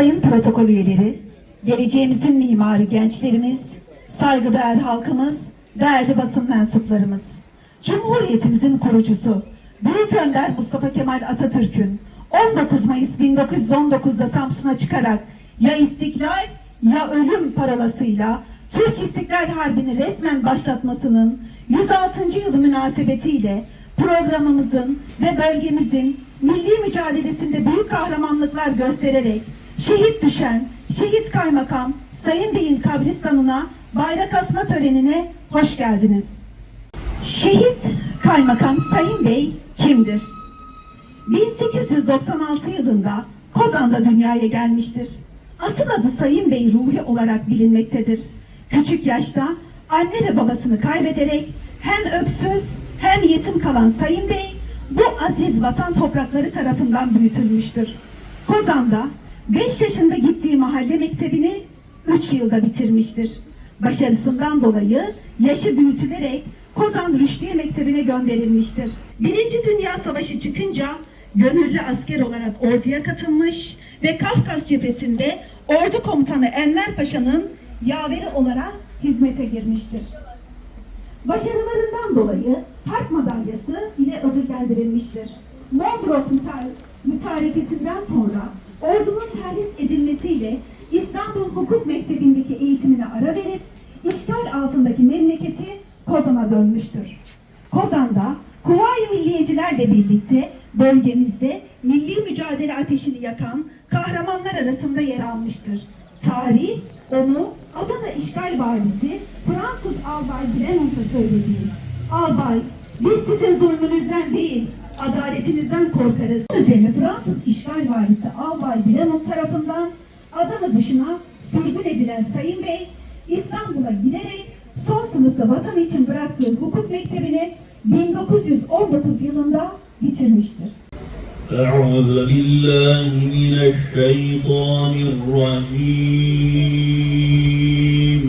Sayın protokol üyeleri, geleceğimizin mimarı gençlerimiz, saygıdeğer halkımız, değerli basın mensuplarımız. Cumhuriyetimizin kurucusu, Büyük Önder Mustafa Kemal Atatürk'ün 19 Mayıs 1919'da Samsun'a çıkarak ya istiklal ya ölüm parolasıyla Türk İstiklal Harbi'ni resmen başlatmasının 106. yılı münasebetiyle programımızın ve bölgemizin milli mücadelesinde büyük kahramanlıklar göstererek şehit düşen şehit kaymakam Sayın Bey'in kabristanına bayrak asma törenine hoş geldiniz. Şehit kaymakam Sayın Bey kimdir? 1896 yılında Kozan'da dünyaya gelmiştir. Asıl adı Sayın Bey Ruhi olarak bilinmektedir. Küçük yaşta anne ve babasını kaybederek hem öksüz hem yetim kalan Sayın Bey bu aziz vatan toprakları tarafından büyütülmüştür. Kozan'da 5 yaşında gittiği mahalle mektebini 3 yılda bitirmiştir. Başarısından dolayı yaşı büyütülerek Kozan Rüşdiye Mektebi'ne gönderilmiştir. Birinci Dünya Savaşı çıkınca gönüllü asker olarak orduya katılmış ve Kafkas cephesinde ordu komutanı Enver Paşa'nın yaveri olarak hizmete girmiştir. Başarılarından dolayı Harp Madalyası ile ödüllendirilmiştir. Mondros müta- mütarekesinden sonra ordunun terhis edilmesiyle İstanbul Hukuk Mektebi'ndeki eğitimine ara verip işgal altındaki memleketi Kozan'a dönmüştür. Kozan'da Kuvayi Milliyecilerle birlikte bölgemizde milli mücadele ateşini yakan kahramanlar arasında yer almıştır. Tarih onu Adana işgal valisi Fransız Albay Bremont'a söylediği. Albay, biz sizin zulmünüzden değil, adaletinizden korkarız. Üzerine Fransız işgal valisi Albay Bremont tarafından Adana dışına sürgün edilen Sayın Bey, İstanbul'a giderek son sınıfta vatan için bıraktığı hukuk mektebini 1919 yılında bitirmiştir. أعوذ بالله من الشيطان الرجيم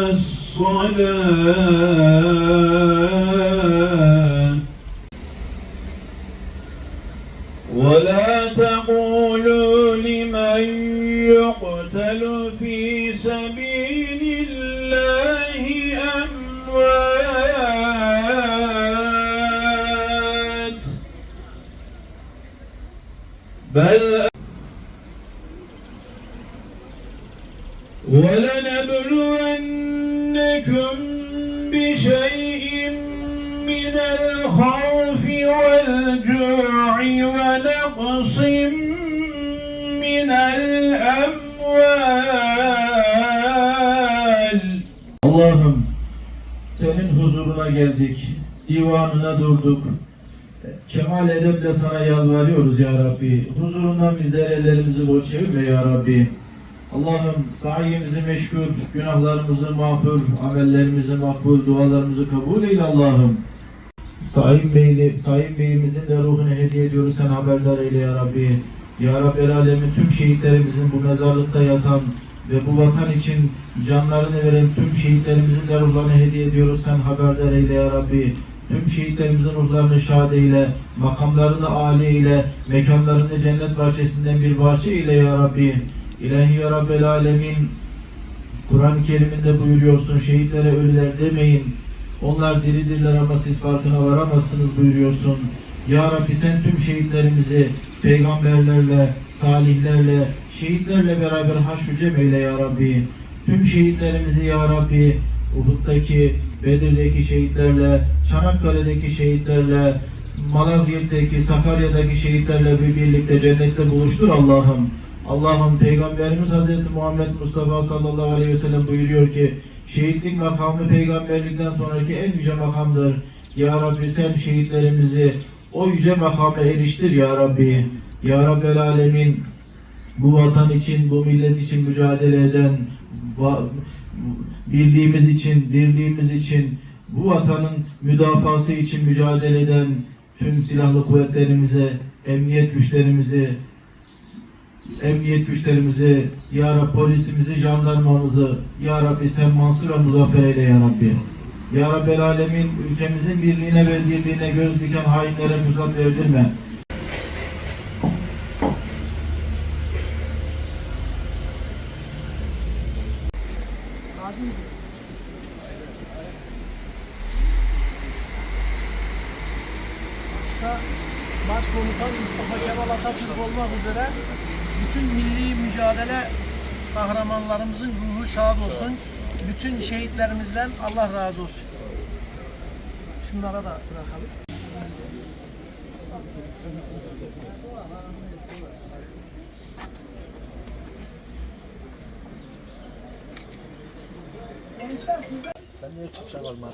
والصلاة ولا تقولوا لمن يقتل في سبيل الله أموات. بل ولنبلونكم huzuruna geldik, divanına durduk. Kemal edeple sana yalvarıyoruz ya Rabbi. Huzurundan bizleri ellerimizi boş çevirme ya Rabbi. Allah'ım sayemizi meşgul, günahlarımızı mağfur, amellerimizi makbul, dualarımızı kabul eyle Allah'ım. Sayın, Beyli, Sayın Beyimizin de ruhunu hediye ediyoruz sen haberdar eyle ya Rabbi. Ya Rabbi el alemin tüm şehitlerimizin bu mezarlıkta yatan ve bu vatan için canlarını veren tüm şehitlerimizin de ruhlarını hediye ediyoruz sen haberdar eyle ya Rabbi. Tüm şehitlerimizin ruhlarını şad eyle, makamlarını âli eyle, mekanlarını cennet bahçesinden bir bahçe eyle ya Rabbi. İlahi ya Rabbel alemin, Kur'an-ı Kerim'inde buyuruyorsun şehitlere ölüler demeyin. Onlar diridirler ama siz farkına varamazsınız buyuruyorsun. Ya Rabbi sen tüm şehitlerimizi peygamberlerle, salihlerle, şehitlerle beraber haşr cem eyle ya Rabbi. Tüm şehitlerimizi ya Rabbi Uhud'daki, Bedir'deki şehitlerle, Çanakkale'deki şehitlerle, Malazgirt'teki, Sakarya'daki şehitlerle bir birlikte cennette buluştur Allah'ım. Allah'ım Peygamberimiz Hazreti Muhammed Mustafa sallallahu aleyhi ve sellem buyuruyor ki şehitlik makamı peygamberlikten sonraki en yüce makamdır. Ya Rabbi sen şehitlerimizi o yüce makama eriştir ya Rabbi. Ya Rabbel Alemin bu vatan için, bu millet için mücadele eden, birliğimiz için, dirliğimiz için, bu vatanın müdafası için mücadele eden tüm silahlı kuvvetlerimize, emniyet güçlerimizi, emniyet güçlerimizi, Ya Rabbi polisimizi, jandarmamızı, Ya Rabbi sen mansur ve muzaffer eyle Ya Rabbi. Ya Rabbel Alemin ülkemizin birliğine ve dirliğine göz diken hainlere fırsat verdirme. Başta Başkomutan Mustafa Kemal Atatürk olmak üzere bütün milli mücadele kahramanlarımızın ruhu şad olsun. Bütün şehitlerimizden Allah razı olsun. Şunlara da bırakalım. Sen niye çıkacak olmadın?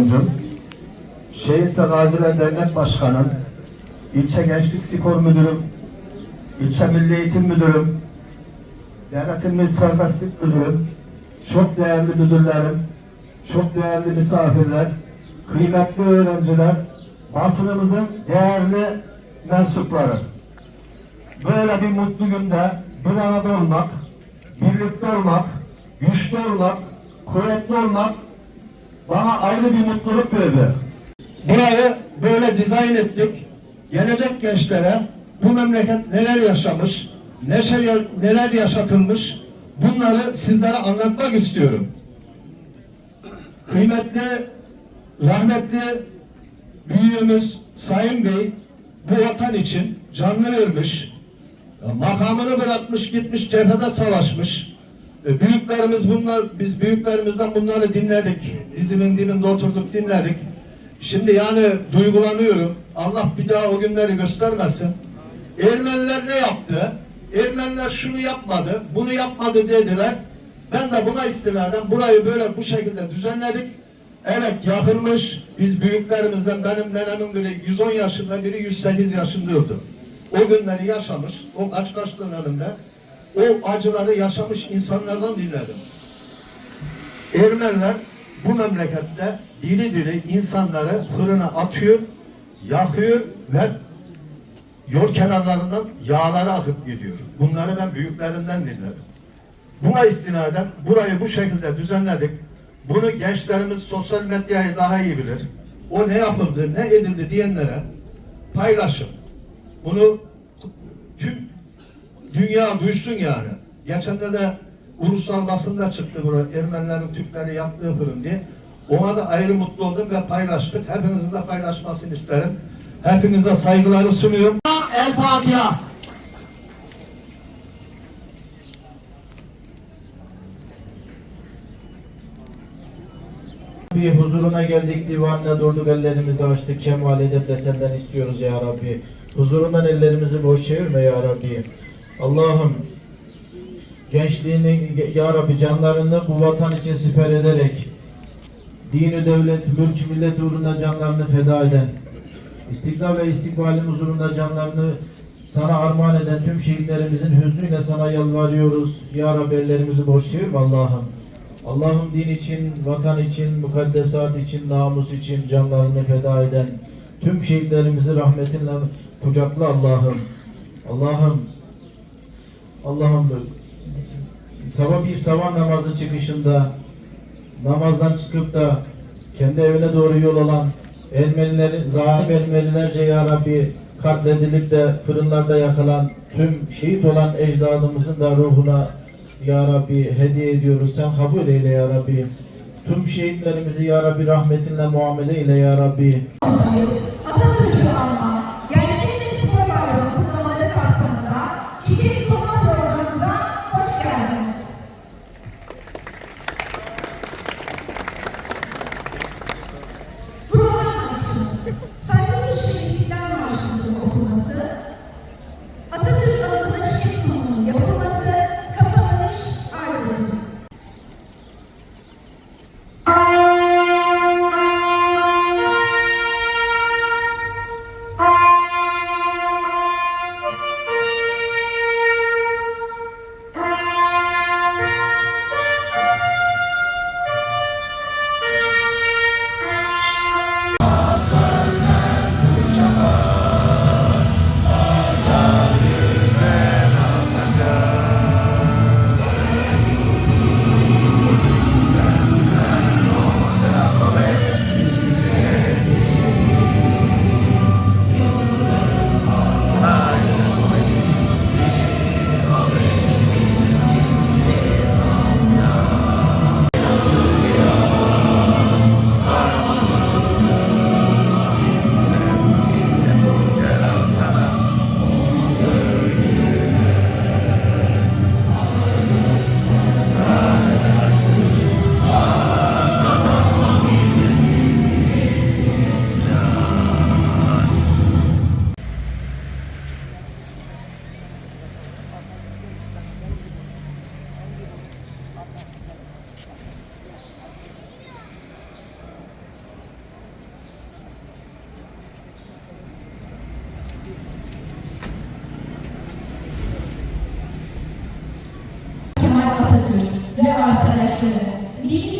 Yardımcım, Şehit ve Gaziler Dernek Başkanım, İlçe Gençlik Spor Müdürüm, İlçe Milli Eğitim Müdürüm, Denetim ve Serbestlik Müdürüm, çok değerli müdürlerim, çok değerli misafirler, kıymetli öğrenciler, basınımızın değerli mensupları. Böyle bir mutlu günde bir arada olmak, birlikte olmak, güçlü olmak, kuvvetli olmak bana ayrı bir mutluluk verdi. Burayı böyle dizayn ettik. Gelecek gençlere bu memleket neler yaşamış, neşe, neler yaşatılmış bunları sizlere anlatmak istiyorum. Kıymetli, rahmetli büyüğümüz Sayın Bey bu vatan için canlı vermiş, makamını bırakmış gitmiş cephede savaşmış. E, Büyüklerimiz bunlar, biz büyüklerimizden bunları dinledik. Dizinin dibinde oturduk dinledik. Şimdi yani duygulanıyorum. Allah bir daha o günleri göstermesin. Ermeniler ne yaptı? Ermeniler şunu yapmadı, bunu yapmadı dediler. Ben de buna istinaden burayı böyle bu şekilde düzenledik. Evet yakılmış. Biz büyüklerimizden benim nenemin biri 110 yaşında biri 108 yaşında öldü. O günleri yaşamış. O kaç kaç döneminde o acıları yaşamış insanlardan dinledim. Ermeniler bu memlekette diri diri insanları fırına atıyor, yakıyor ve yol kenarlarından yağları akıp gidiyor. Bunları ben büyüklerimden dinledim. Buna istinaden burayı bu şekilde düzenledik. Bunu gençlerimiz sosyal medyayı daha iyi bilir. O ne yapıldı, ne edildi diyenlere paylaşın. Bunu tüm dünya duysun yani. Geçen de de ulusal basında çıktı burada Ermenilerin Türkleri yaktığı fırın diye. Ona da ayrı mutlu oldum ve paylaştık. Hepinizin de paylaşmasını isterim. Hepinize saygıları sunuyorum. El Fatiha. Rabbi huzuruna geldik, divanına durduk, ellerimizi açtık, kemal edip de senden istiyoruz ya Rabbi. Huzurundan ellerimizi boş çevirme ya Rabbi. Allah'ım gençliğini ya Rabbi canlarını bu vatan için siper ederek dini devlet, mülk, millet uğruna canlarını feda eden, istiklal ve istikbalimiz uğruna canlarını sana armağan eden tüm şehitlerimizin hüznüyle sana yalvarıyoruz. Ya Rabbi ellerimizi boş çevirme Allah'ım. Allah'ım din için, vatan için, mukaddesat için, namus için canlarını feda eden tüm şehitlerimizi rahmetinle kucakla Allah'ım. Allah'ım Allah'ım sabah bir sabah namazı çıkışında namazdan çıkıp da kendi evine doğru yol alan Ermenilerin, zalim Ermenilerce ya Rabbi katledilip de fırınlarda yakılan tüm şehit olan ecdadımızın da ruhuna ya Rabbi hediye ediyoruz. Sen kabul eyle ya Rabbi. Tüm şehitlerimizi ya Rabbi rahmetinle muamele eyle ya Rabbi. Dankeschön.